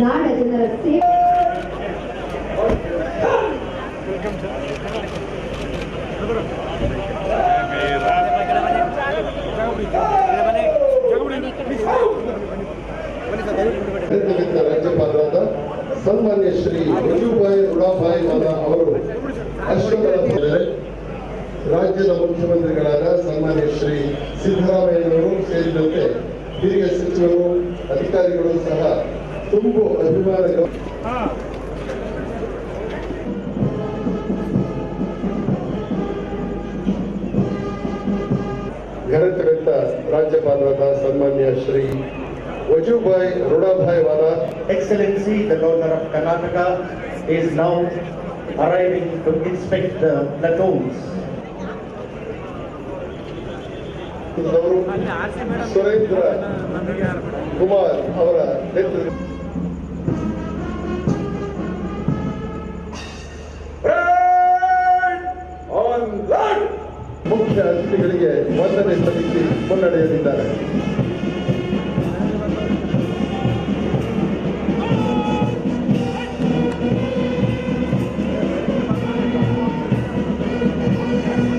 ನಾಡ ಜನರ ಸೇವೆ ರಾಜ್ಯಪಾಲರಾದ ಸನ್ಮಾನ್ಯ ಶ್ರೀ ವಜುಭಾಯಿ ರುಡಾಭಾಯಿ ವಾಲಾ ಅವರು ಅಶ್ವಗಳ ರಾಜ್ಯದ ಮುಖ್ಯಮಂತ್ರಿಗಳಾದ ಸನ್ಮಾನ್ಯ ಶ್ರೀ ಸಿದ್ದರಾಮಯ್ಯನವರು ಸೇರಿದಂತೆ ಹಿರಿಯ ಸಚಿವರು, ಅಧಿಕಾರಿಗಳು ಸಹ ತುಂಬು ಅಭಿಮಾನ ಗೌ- ಘನತೆವೆತ್ತ ರಾಜ್ಯಪಾಲರಾದ ಸನ್ಮಾನ್ಯ Shri Vajubhai Rudabhai Vala Excellency, the Governor of Karnataka is now arriving to inspect the platoons. ಅವರು ಸುರೇಂದ್ರ ಕುಮಾರ್ ಅವರ ನೇತೃತ್ವ ಮುಖ್ಯ ಅತಿಥಿಗಳಿಗೆ ವಂದನೆ ಸಲ್ಲಿಸಿ ಮುನ್ನಡೆಯಲಿದ್ದಾರೆ.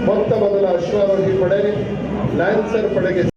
ಮೊತ್ತ ಮೊದಲ ಅಶ್ವಾರೋಹಿ ಪಡೆ ಲ್ಯಾನ್ಸರ್ ಪಡೆಗೆ